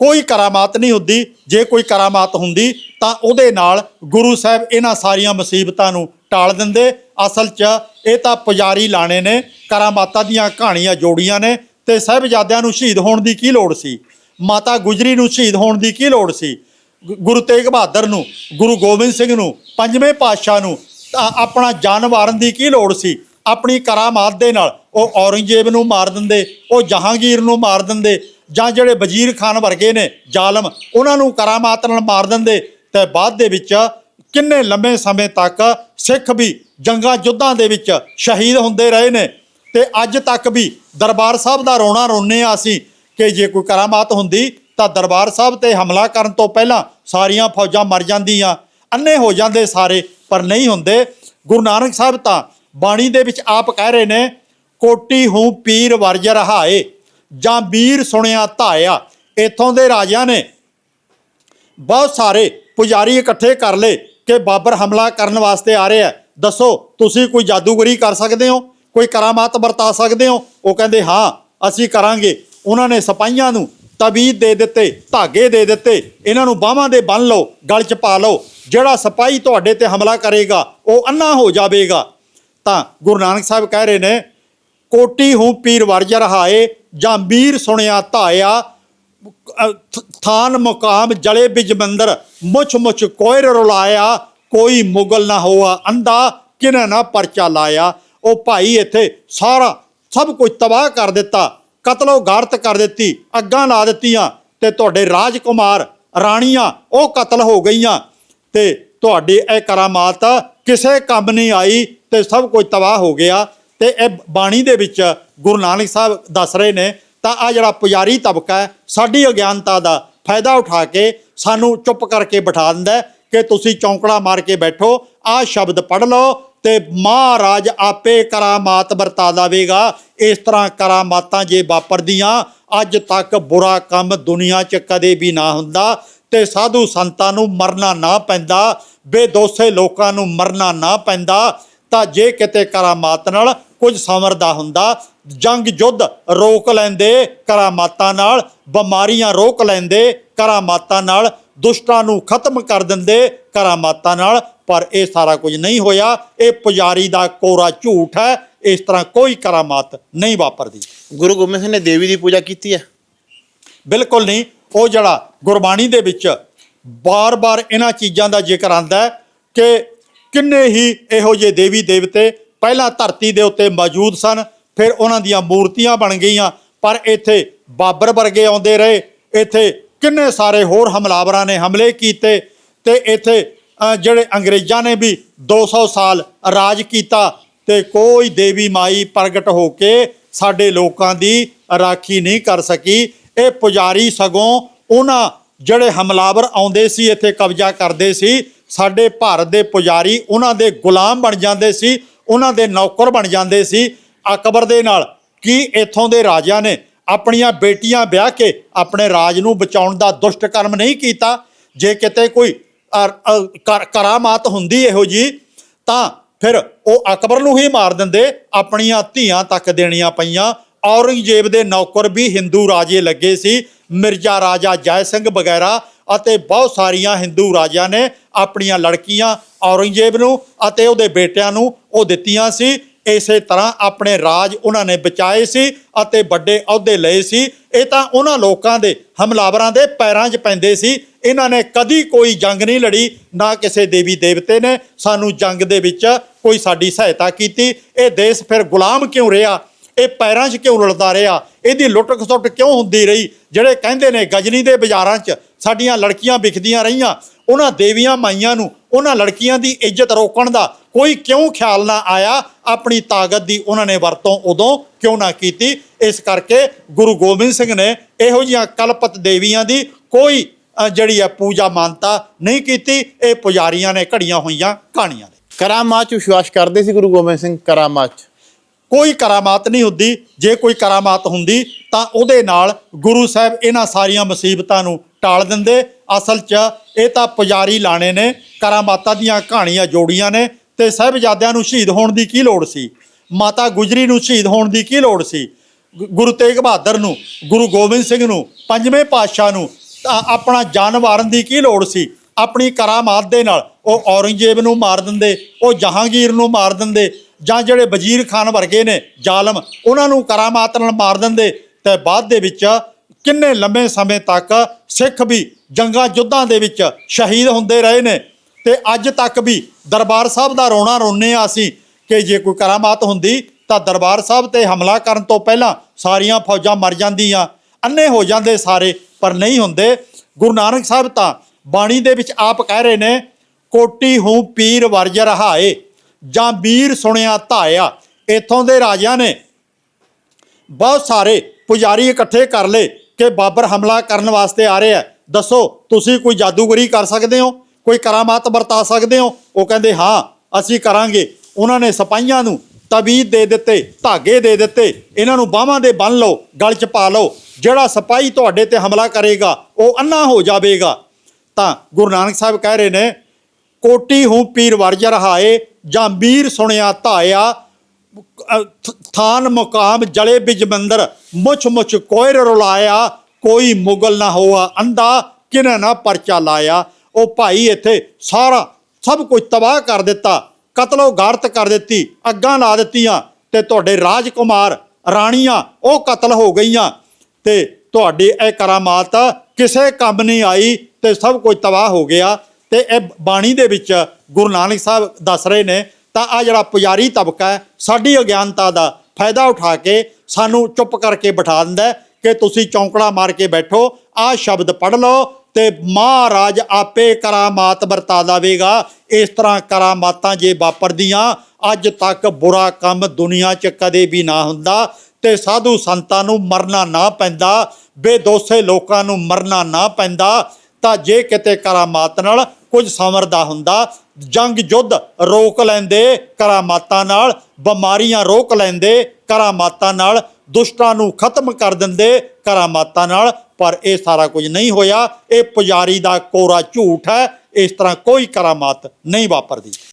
ਕੋਈ ਕਰਾਮਾਤ ਨਹੀਂ ਹੁੰਦੀ। ਜੇ ਕੋਈ ਕਰਾਮਾਤ ਹੁੰਦੀ, ਤਾਂ ਉਹਦੇ ਨਾਲ ਗੁਰੂ ਸਾਹਿਬ ਇਹਨਾਂ ਸਾਰੀਆਂ ਮੁਸੀਬਤਾਂ ਨੂੰ ਟਾਲ ਦਿੰਦੇ। ਅਸਲ 'ਚ ਇਹ ਤਾਂ ਪੁਜਾਰੀ ਲਾਣੇ ਨੇ, ਕਰਾਮਾਤਾਂ ਦੀਆਂ ਕਹਾਣੀਆਂ ਜੋੜੀਆਂ ਨੇ ਤੇ ਸਾਹਿਬਜ਼ਾਦਿਆਂ ਨੂੰ ਸ਼ਹੀਦ ਹੋਣ ਦੀ ਕੀ ਲੋੜ ਸੀ? ਮਾਤਾ ਗੁਜਰੀ ਨੂੰ ਸ਼ਹੀਦ ਹੋਣ ਦੀ ਕੀ ਲੋੜ ਸੀ? ਗੁਰੂ ਤੇਗ ਬਹਾਦਰ ਨੂੰ, ਗੁਰੂ ਗੋਬਿੰਦ ਸਿੰਘ ਨੂੰ, ਪੰਜਵੇਂ ਪਾਤਸ਼ਾਹ ਨੂੰ, ਤਾਂ ਆਪਣਾ ਜਾਨ ਵਾਰਨ ਦੀ ਕੀ ਲੋੜ ਸੀ? ਆਪਣੀ ਕਰਾਮਾਤ ਦੇ ਨਾਲ ਉਹ ਔਰੰਗਜ਼ੇਬ ਨੂੰ ਮਾਰ ਦਿੰਦੇ, ਉਹ ਜਹਾਂਗੀਰ ਨੂੰ ਮਾਰ ਦਿੰਦੇ ਜਾਂ ਜਿਹੜੇ ਵਜ਼ੀਰ ਖਾਨ ਵਰਗੇ ਨੇ ਜ਼ਾਲਮ, ਉਹਨਾਂ ਨੂੰ ਕਰਾਮਾਤ ਨਾਲ ਮਾਰ ਦਿੰਦੇ, ਤੇ ਬਾਅਦ ਦੇ ਵਿੱਚ ਕਿੰਨੇ ਲੰਮੇ ਸਮੇਂ ਤੱਕ ਸਿੱਖ ਵੀ ਜੰਗਾਂ ਯੁੱਧਾਂ ਦੇ ਵਿੱਚ ਸ਼ਹੀਦ ਹੁੰਦੇ ਰਹੇ ਨੇ। ਤੇ ਅੱਜ ਤੱਕ ਵੀ ਦਰਬਾਰ ਸਾਹਿਬ ਦਾ ਰੋਣਾ ਰੋਨੇ ਆ ਅਸੀਂ ਕਿ ਜੇ ਕੋਈ ਕਰਾਮਾਤ ਹੁੰਦੀ, ਤਾਂ ਦਰਬਾਰ ਸਾਹਿਬ ਤੇ ਹਮਲਾ ਕਰਨ ਤੋਂ ਪਹਿਲਾਂ ਸਾਰੀਆਂ ਫੌਜਾਂ ਮਰ ਜਾਂਦੀਆਂ, ਅੰਨੇ ਹੋ ਜਾਂਦੇ ਸਾਰੇ, ਪਰ ਨਹੀਂ ਹੁੰਦੇ। ਗੁਰੂ ਨਾਨਕ ਸਾਹਿਬ ਤਾਂ ਬਾਣੀ ਦੇ ਵਿੱਚ ਆਪ ਕਹਿ ਰਹੇ ਨੇ, ਕੋਟੀ ਹੂੰ ਪੀਰ ਵਰਜ ਰਹਾਏ। ਜਾਂ ਵੀਰ ਸੁਣਿਆ ਧਾਇਆ। ਇਥੋਂ ਦੇ ਰਾਜਿਆਂ ਨੇ ਬਹੁਤ ਸਾਰੇ ਪੁਜਾਰੀ ਇਕੱਠੇ ਕਰ ਲਏ ਕਿ ਬਾਬਰ ਹਮਲਾ ਕਰਨ ਵਾਸਤੇ ਆ ਰਿਹਾ ਦੱਸੋ, ਤੁਸੀਂ ਕੋਈ ਜਾਦੂਗਰੀ ਕਰ ਸਕਦੇ ਹੋ? ਕੋਈ ਕਰਾਮਾਤ ਵਰਤਾ ਸਕਦੇ ਹੋ? ਉਹ ਕਹਿੰਦੇ, ਹਾਂ, ਅਸੀਂ ਕਰਾਂਗੇ। ਉਹਨਾਂ ਨੇ ਸਿਪਾਹੀਆਂ ਨੂੰ ਤਵੀਦ ਦੇ ਦਿੱਤੇ, ਧਾਗੇ ਦੇ ਦਿੱਤੇ। ਇਹਨਾਂ ਨੂੰ ਬਾਹਾਂ ਦੇ ਬੰਨ ਲਓ, ਗਲ 'ਚ ਪਾ ਲਓ। ਜਿਹੜਾ ਸਿਪਾਹੀ ਤੁਹਾਡੇ ਤੇ ਹਮਲਾ ਕਰੇਗਾ, ਉਹ ਅੰਨਾ ਹੋ ਜਾਵੇਗਾ। ਤਾਂ ਗੁਰੂ ਨਾਨਕ ਸਾਹਿਬ ਕਹਿ ਰਹੇ ਨੇ ਕੋਟੀ ਹੂੰ ਪੀਰ ਵਰਜ ਰਹਾਏ, ਜਾਂ ਵੀਰ ਸੁਣਿਆ ਧਾਇਆ ਥਾਨ ਮੁਕਾਮ ਜਲੇ ਬਿਜਮੰਦਰ ਮੁੱਛ ਮੁੱਛ ਕੋਇਰ ਰੁਲਾਇਆ, ਕੋਈ ਮੁਗਲ ਨਾ ਹੋਆ ਅੰਦਾ ਕਿਨੇ ਨਾ ਪਰਚਾ ਲਾਇਆ। ਉਹ ਭਾਈ ਇੱਥੇ ਸਾਰਾ, ਸਭ ਕੁਝ ਤਬਾਹ ਕਰ ਦਿੱਤਾ, ਕਤਲੋ ਗਾਰਤ ਕਰ ਦਿੱਤੀ, ਅੱਗਾਂ ਲਾ ਦਿੱਤੀਆਂ, ਤੇ ਤੁਹਾਡੇ ਰਾਜਕੁਮਾਰ, ਰਾਣੀਆਂ, ਉਹ ਕਤਲ ਹੋ ਗਈਆਂ। ਤੇ ਤੁਹਾਡੀ ਇਹ ਕਰਾਮਾਤ, ਕਿਸੇ ਕੰਮ ਨਹੀਂ ਆਈ, ਤੇ ਸਭ ਕੁਝ ਤਬਾਹ ਹੋ ਗਿਆ। ਤੇ ਇਹ ਬਾਣੀ ਦੇ ਵਿੱਚ ਗੁਰੂ ਨਾਨਕ ਸਾਹਿਬ ਦੱਸ ਰਹੇ ਨੇ, ਤਾਂ ਆ ਜਿਹੜਾ ਪੁਜਾਰੀ ਤਬਕਾ ਹੈ, ਸਾਡੀ ਅਗਿਆਨਤਾ ਦਾ ਫਾਇਦਾ ਉਠਾ ਕੇ ਸਾਨੂੰ ਚੁੱਪ ਕਰਕੇ ਬਿਠਾ ਦਿੰਦਾ ਕਿ ਤੁਸੀਂ ਚੌਂਕੜਾ ਮਾਰ ਕੇ ਬੈਠੋ ਆ ਸ਼ਬਦ ਪੜ੍ਹ ਲਓ ਤੇ ਮਹਾਰਾਜ ਆਪੇ ਕਰਾਮਾਤ ਵਰਤਾ ਦੇਵੇਗਾ ਇਸ ਤਰ੍ਹਾਂ ਕਰਾਮਾਤਾਂ ਜੇ ਵਾਪਰਦੀਆਂ, ਅੱਜ ਤੱਕ ਬੁਰਾ ਕੰਮ ਦੁਨੀਆ 'ਚ ਕਦੇ ਵੀ ਨਾ ਹੁੰਦਾ ਤੇ ਸਾਧੂ ਸੰਤਾਂ ਨੂੰ ਮਰਨਾ ਨਾ ਪੈਂਦਾ, ਬੇਦੋਸੇ ਲੋਕਾਂ ਨੂੰ ਮਰਨਾ ਨਾ ਪੈਂਦਾ। ਤਾਂ ਜੇ ਕਿਤੇ ਕਰਾਮਾਤ ਨਾਲ ਕੁਝ ਸਮਰਦਾ ਹੁੰਦਾ। ਜੰਗ ਯੁੱਧ ਰੋਕ ਲੈਂਦੇ ਕਰਾਮਾਤਾਂ ਨਾਲ ਬਿਮਾਰੀਆਂ ਰੋਕ ਲੈਂਦੇ ਕਰਾਮਾਤਾਂ ਨਾਲ ਦੁਸ਼ਟਾਂ ਨੂੰ ਖਤਮ ਕਰ ਦਿੰਦੇ ਕਰਾਮਾਤਾਂ ਨਾਲ ਪਰ ਇਹ ਸਾਰਾ ਕੁਝ ਨਹੀਂ ਹੋਇਆ। ਇਹ ਪੁਜਾਰੀ ਦਾ ਕੋਰਾ ਝੂਠ ਹੈ। ਇਸ ਤਰ੍ਹਾਂ ਕੋਈ ਕਰਾਮਾਤ ਨਹੀਂ ਵਾਪਰਦੀ। ਗੁਰੂ ਗੋਬਿੰਦ ਸਿੰਘ ਨੇ ਦੇਵੀ ਦੀ ਪੂਜਾ ਕੀਤੀ ਹੈ। ਬਿਲਕੁਲ ਨਹੀਂ। ਉਹ ਜਿਹੜਾ ਗੁਰਬਾਣੀ ਦੇ ਵਿੱਚ ਬਾਰ-ਬਾਰ ਇਹਨਾਂ ਚੀਜ਼ਾਂ ਦਾ ਜ਼ਿਕਰ ਆਂਦਾ ਹੈ ਕਿ ਕਿੰਨੇ ਹੀ ਇਹੋ ਜਿਹੇ ਦੇਵੀ ਦੇਵਤੇ ਪਹਿਲਾਂ ਧਰਤੀ ਦੇ ਉੱਤੇ ਮੌਜੂਦ ਸਨ, ਫਿਰ ਉਹਨਾਂ ਦੀਆਂ ਮੂਰਤੀਆਂ ਬਣ ਗਈਆਂ, ਪਰ ਇੱਥੇ ਬਾਬਰ ਵਰਗੇ ਆਉਂਦੇ ਰਹੇ। ਇੱਥੇ ਕਿੰਨੇ ਸਾਰੇ ਹੋਰ ਹਮਲਾਵਰਾਂ ਨੇ ਹਮਲੇ ਕੀਤੇ ਤੇ ਇੱਥੇ ਜਿਹੜੇ ਅੰਗਰੇਜ਼ਾਂ ਨੇ ਵੀ 200 ਸਾਲ ਰਾਜ ਕੀਤਾ ਤੇ ਕੋਈ ਦੇਵੀ ਮਾਈ ਪ੍ਰਗਟ ਹੋ ਕੇ ਸਾਡੇ ਲੋਕਾਂ ਦੀ ਰਾਖੀ ਨਹੀਂ ਕਰ ਸਕੀ। ਇਹ ਪੁਜਾਰੀ ਸਗੋਂ ਉਹਨਾਂ ਜਿਹੜੇ ਹਮਲਾਵਰ ਆਉਂਦੇ ਸੀ, ਇੱਥੇ ਕਬਜ਼ਾ ਕਰਦੇ ਸੀ, ਸਾਡੇ ਭਾਰਤ ਦੇ ਪੁਜਾਰੀ ਉਹਨਾਂ ਦੇ ਗੁਲਾਮ ਬਣ ਜਾਂਦੇ ਸੀ। ਉਹਨਾਂ ਦੇ ਨੌਕਰ ਬਣ ਜਾਂਦੇ ਸੀ ਅਕਬਰ ਦੇ ਨਾਲ। ਕੀ ਇੱਥੋਂ ਦੇ ਰਾਜਿਆਂ ਨੇ ਆਪਣੀਆਂ ਬੇਟੀਆਂ ਵਿਆਹ ਕੇ ਆਪਣੇ ਰਾਜ ਨੂੰ ਬਚਾਉਣ ਦਾ ਦੁਸ਼ਟ ਕਰਮ ਨਹੀਂ ਕੀਤਾ? ਜੇ ਕਿਤੇ ਕੋਈ ਕਰ- ਕਰਾਮਾਤ ਹੁੰਦੀ ਇਹੋ ਜੀ, ਤਾਂ ਫਿਰ ਉਹ ਅਕਬਰ ਨੂੰ ਹੀ ਮਾਰ ਦਿੰਦੇ, ਆਪਣੀਆਂ ਧੀਆਂ ਤੱਕ ਦੇਣੀਆਂ ਪਈਆਂ। ਔਰੰਗਜ਼ੇਬ ਦੇ ਨੌਕਰ ਵੀ ਹਿੰਦੂ ਰਾਜੇ ਲੱਗੇ ਸੀ। ਮਿਰਜ਼ਾ ਰਾਜਾ ਜੈ ਸਿੰਘ ਵਗੈਰਾ ਅਤੇ ਬਹੁਤ ਸਾਰੀਆਂ ਹਿੰਦੂ ਰਾਜਿਆਂ ਨੇ ਆਪਣੀਆਂ ਲੜਕੀਆਂ ਔਰੰਗਜ਼ੇਬ ਨੂੰ ਅਤੇ ਉਹਦੇ ਬੇਟਿਆਂ ਨੂੰ ਉਹ ਦਿੱਤੀਆਂ ਸੀ। ਇਸੇ ਤਰ੍ਹਾਂ ਆਪਣੇ ਰਾਜ ਉਹਨਾਂ ਨੇ ਬਚਾਏ ਸੀ ਅਤੇ ਵੱਡੇ ਅਹੁਦੇ ਲਏ ਸੀ। ਇਹ ਤਾਂ ਉਹਨਾਂ ਲੋਕਾਂ ਦੇ ਹਮਲਾਵਰਾਂ ਦੇ ਪੈਰਾਂ 'ਚ ਪੈਂਦੇ ਸੀ। ਇਹਨਾਂ ਨੇ ਕਦੀ ਕੋਈ ਜੰਗ ਨਹੀਂ ਲੜੀ, ਨਾ ਕਿਸੇ ਦੇਵੀ ਦੇਵਤੇ ਨੇ ਸਾਨੂੰ ਜੰਗ ਦੇ ਵਿੱਚ ਕੋਈ ਸਾਡੀ ਸਹਾਇਤਾ ਕੀਤੀ। ਇਹ ਦੇਸ਼ ਫਿਰ ਗੁਲਾਮ ਕਿਉਂ ਰਿਹਾ? ਇਹ ਪੈਰਾਂ 'ਚ ਕਿਉਂ ਰੁਲਦਾ ਰਿਹਾ? ਇਹਦੀ ਲੁੱਟ ਖਸੁੱਟ ਕਿਉਂ ਹੁੰਦੀ ਰਹੀ? ਜਿਹੜੇ ਕਹਿੰਦੇ ਨੇ ਗਜਨੀ ਦੇ ਬਾਜ਼ਾਰਾਂ 'ਚ ਸਾਡੀਆਂ ਲੜਕੀਆਂ ਵਿਕਦੀਆਂ ਰਹੀਆਂ ਉਹਨਾਂ ਦੇਵੀਆਂ ਮਾਈਆਂ ਨੂੰ ਉਹਨਾਂ ਲੜਕੀਆਂ ਦੀ ਇੱਜ਼ਤ ਰੋਕਣ ਦਾ ਕੋਈ ਕਿਉਂ ਖਿਆਲ ਨਾ ਆਇਆ? ਆਪਣੀ ਤਾਕਤ ਦੀ ਉਹਨਾਂ ਨੇ ਵਰਤੋਂ ਉਦੋਂ ਕਿਉਂ ਨਾ ਕੀਤੀ? ਇਸ ਕਰਕੇ ਗੁਰੂ ਗੋਬਿੰਦ ਸਿੰਘ ਨੇ ਇਹੋ ਜਿਹੀਆਂ ਕਲਪਤ ਦੇਵੀਆਂ ਦੀ ਕੋਈ ਜਿਹੜੀ ਹੈ ਪੂਜਾ ਮਾਨਤਾ ਨਹੀਂ ਕੀਤੀ। ਇਹ ਪੁਜਾਰੀਆਂ ਨੇ ਘੜੀਆਂ ਹੋਈਆਂ ਕਹਾਣੀਆਂ ਨੇ। ਕਰਾਮਾਤ 'ਚ ਵਿਸ਼ਵਾਸ ਕਰਦੇ ਸੀ ਗੁਰੂ ਗੋਬਿੰਦ ਸਿੰਘ ਕਰਾਮਾਤ 'ਚ? ਕੋਈ ਕਰਾਮਾਤ ਨਹੀਂ ਹੁੰਦੀ। ਜੇ ਕੋਈ ਕਰਾਮਾਤ ਹੁੰਦੀ ਤਾਂ ਉਹਦੇ ਨਾਲ ਗੁਰੂ ਸਾਹਿਬ ਇਹਨਾਂ ਸਾਰੀਆਂ ਮੁਸੀਬਤਾਂ ਨੂੰ ਟਾਲ ਦਿੰਦੇ। ਅਸਲ 'ਚ ਇਹ ਤਾਂ ਪੁਜਾਰੀ ਲਾਣੇ ਨੇ ਕਰਾਮਾਤਾਂ ਦੀਆਂ ਕਹਾਣੀਆਂ ਜੋੜੀਆਂ ਨੇ ਤੇ ਸਾਹਿਬਜ਼ਾਦਿਆਂ ਨੂੰ ਸ਼ਹੀਦ ਹੋਣ ਦੀ ਕੀ ਲੋੜ ਸੀ? ਮਾਤਾ ਗੁਜਰੀ ਨੂੰ ਸ਼ਹੀਦ ਹੋਣ ਦੀ ਕੀ ਲੋੜ ਸੀ? ਗੁਰੂ ਤੇਗ ਬਹਾਦਰ ਨੂੰ, ਗੁਰੂ ਗੋਬਿੰਦ ਸਿੰਘ ਨੂੰ, ਪੰਜਵੇਂ ਪਾਤਸ਼ਾਹ ਨੂੰ, ਤਾਂ ਆਪਣਾ ਜਾਨ ਵਾਰਨ ਦੀ ਕੀ ਲੋੜ ਸੀ? ਆਪਣੀ ਕਰਾਮਾਤ ਦੇ ਨਾਲ ਉਹ ਔਰੰਗਜ਼ੇਬ ਨੂੰ ਮਾਰ ਦਿੰਦੇ, ਉਹ ਜਹਾਂਗੀਰ ਨੂੰ ਮਾਰ ਦਿੰਦੇ, ਜਾਂ ਜਿਹੜੇ ਵਜ਼ੀਰ ਖਾਨ ਵਰਗੇ ਨੇ ਜ਼ਾਲਮ, ਉਹਨਾਂ ਨੂੰ ਕਰਾਮਾਤ ਨਾਲ ਮਾਰ ਦਿੰਦੇ, ਤੇ ਬਾਅਦ ਦੇ ਵਿੱਚ ਕਿੰਨੇ ਲੰਮੇ ਸਮੇਂ ਤੱਕ ਸਿੱਖ ਵੀ ਜੰਗਾਂ ਯੁੱਧਾਂ ਦੇ ਵਿੱਚ ਸ਼ਹੀਦ ਹੁੰਦੇ ਰਹੇ ਨੇ। ਤੇ ਅੱਜ ਤੱਕ ਵੀ ਦਰਬਾਰ ਸਾਹਿਬ ਦਾ ਰੋਣਾ ਰੋਨੇ ਆ ਅਸੀਂ ਕਿ ਜੇ ਕੋਈ ਕਰਾਮਾਤ ਹੁੰਦੀ ਤਾਂ ਦਰਬਾਰ ਸਾਹਿਬ ਤੇ ਹਮਲਾ ਕਰਨ ਤੋਂ ਪਹਿਲਾਂ ਸਾਰੀਆਂ ਫੌਜਾਂ ਮਰ ਜਾਂਦੀਆਂ, ਅੰਨੇ ਹੋ ਜਾਂਦੇ ਸਾਰੇ, ਪਰ ਨਹੀਂ ਹੁੰਦੇ। ਗੁਰੂ ਨਾਨਕ ਸਾਹਿਬ ਤਾਂ ਬਾਣੀ ਦੇ ਵਿੱਚ ਆਪ ਕਹਿ ਰਹੇ ਨੇ, ਕੋਟੀ ਹੂੰ ਪੀਰ ਵਰਜ ਰਹਾਏ, ਜਾਂ ਵੀਰ ਸੁਣਿਆ ਧਾਇਆ। ਇਥੋਂ ਦੇ ਰਾਜਿਆਂ ਨੇ ਬਹੁਤ ਸਾਰੇ ਪੁਜਾਰੀ ਇਕੱਠੇ ਕਰ ਲਏ। ਕਿ ਬਾਬਰ ਹਮਲਾ ਕਰਨ ਵਾਸਤੇ ਆ ਰਿਹਾ ਦੱਸੋ, ਤੁਸੀਂ ਕੋਈ ਜਾਦੂਗਰੀ ਕਰ ਸਕਦੇ ਹੋ? ਕੋਈ ਕਰਾਮਾਤ ਵਰਤਾ ਸਕਦੇ ਹੋ? ਉਹ ਕਹਿੰਦੇ, ਹਾਂ, ਅਸੀਂ ਕਰਾਂਗੇ। ਉਹਨਾਂ ਨੇ ਸਿਪਾਹੀਆਂ ਨੂੰ ਤਵੀਦ ਦੇ ਦਿੱਤੇ, ਧਾਗੇ ਦੇ ਦਿੱਤੇ। ਇਹਨਾਂ ਨੂੰ ਬਾਹਾਂ ਦੇ ਬੰਨ ਲਓ, ਗਲ 'ਚ ਪਾ ਲਓ। ਜਿਹੜਾ ਸਿਪਾਹੀ ਤੁਹਾਡੇ ਤੇ ਹਮਲਾ ਕਰੇਗਾ, ਉਹ ਅੰਨਾ ਹੋ ਜਾਵੇਗਾ। ਤਾਂ ਗੁਰੂ ਨਾਨਕ ਸਾਹਿਬ ਕਹਿ ਰਹੇ ਨੇ, ਕੋਟੀ ਹੂੰ ਪੀਰ ਵਰਜ ਰਹਾਏ, ਜਾਂ ਵੀਰ ਸੁਣਿਆ ਧਾਇਆ ਥਾਨ ਮੁਕਾਮ ਜਲੇ ਬਿਜ ਮੰਦਰ, ਮੁਛ ਮੁਛ ਕੋਇਰ ਰੁਲਾਇਆ, ਕੋਈ ਮੁਗਲ ਨਾ ਹੋਆ ਅੰਦਾ ਕਿਨੇ ਨਾ ਪਰਚਾ ਲਾਇਆ। ਉਹ ਭਾਈ ਇੱਥੇ ਸਾਰਾ, ਸਭ ਕੁਝ ਤਬਾਹ ਕਰ ਦਿੱਤਾ, ਕਤਲੋ ਗਾਰਤ ਕਰ ਦਿੱਤੀ, ਅੱਗਾਂ ਲਾ ਦਿੱਤੀਆਂ ਤੇ ਤੁਹਾਡੇ ਰਾਜਕੁਮਾਰ ਰਾਣੀਆਂ ਉਹ ਕਤਲ ਹੋ ਗਈਆਂ। ਤੇ ਤੁਹਾਡੀ ਇਹ ਕਰਾਮਾਤ ਕਿਸੇ ਕੰਮ ਨਹੀਂ ਆਈ ਤੇ ਸਭ ਕੁਝ ਤਬਾਹ ਹੋ ਗਿਆ। ਤੇ ਇਹ ਬਾਣੀ ਦੇ ਵਿੱਚ ਗੁਰੂ ਨਾਨਕ ਸਾਹਿਬ ਦੱਸ ਰਹੇ ਨੇ ਤਾਂ ਆ ਜਿਹੜਾ ਪੁਜਾਰੀ ਤਬਕਾ ਹੈ, ਸਾਡੀ ਅਗਿਆਨਤਾ ਦਾ ਫਾਇਦਾ ਉਠਾ ਕੇ ਸਾਨੂੰ ਚੁੱਪ ਕਰਕੇ ਬਿਠਾ ਦਿੰਦਾ ਕਿ ਤੁਸੀਂ ਚੌਂਕੜਾ ਮਾਰ ਕੇ ਬੈਠੋ ਆ ਸ਼ਬਦ ਪੜ੍ਹ ਲਓ ਤੇ ਮਹਾਰਾਜ ਆਪੇ ਕਰਾਮਾਤ ਵਰਤਾ ਦੇਵੇਗਾ ਇਸ ਤਰ੍ਹਾਂ ਕਰਾਮਾਤਾਂ ਜੇ ਵਾਪਰਦੀਆਂ, ਅੱਜ ਤੱਕ ਬੁਰਾ ਕੰਮ ਦੁਨੀਆ 'ਚ ਕਦੇ ਵੀ ਨਾ ਹੁੰਦਾ ਤੇ ਸਾਧੂ ਸੰਤਾਂ ਨੂੰ ਮਰਨਾ ਨਾ ਪੈਂਦਾ, ਬੇਦੋਸੇ ਲੋਕਾਂ ਨੂੰ ਮਰਨਾ ਨਾ ਪੈਂਦਾ। ਤਾਂ ਜੇ ਕਿਤੇ ਕਰਾਮਾਤ ਨਾਲ ਕੁਝ ਸਮਰਦਾ ਹੁੰਦਾ ਜੰਗ ਯੁੱਧ ਰੋਕ ਲੈਂਦੇ, ਕਰਾਮਾਤਾਂ ਨਾਲ, ਬਿਮਾਰੀਆਂ ਰੋਕ ਲੈਂਦੇ, ਕਰਾਮਾਤਾਂ ਨਾਲ, ਦੁਸ਼ਟਾਂ ਨੂੰ ਖਤਮ ਕਰ ਦਿੰਦੇ ਕਰਾਮਾਤਾਂ ਨਾਲ, ਪਰ ਇਹ ਸਾਰਾ ਕੁਝ ਨਹੀਂ ਹੋਇਆ। ਇਹ ਪੁਜਾਰੀ ਦਾ ਕੋਰਾ ਝੂਠ ਹੈ। ਇਸ ਤਰ੍ਹਾਂ ਕੋਈ ਕਰਾਮਾਤ ਨਹੀਂ ਵਾਪਰਦੀ।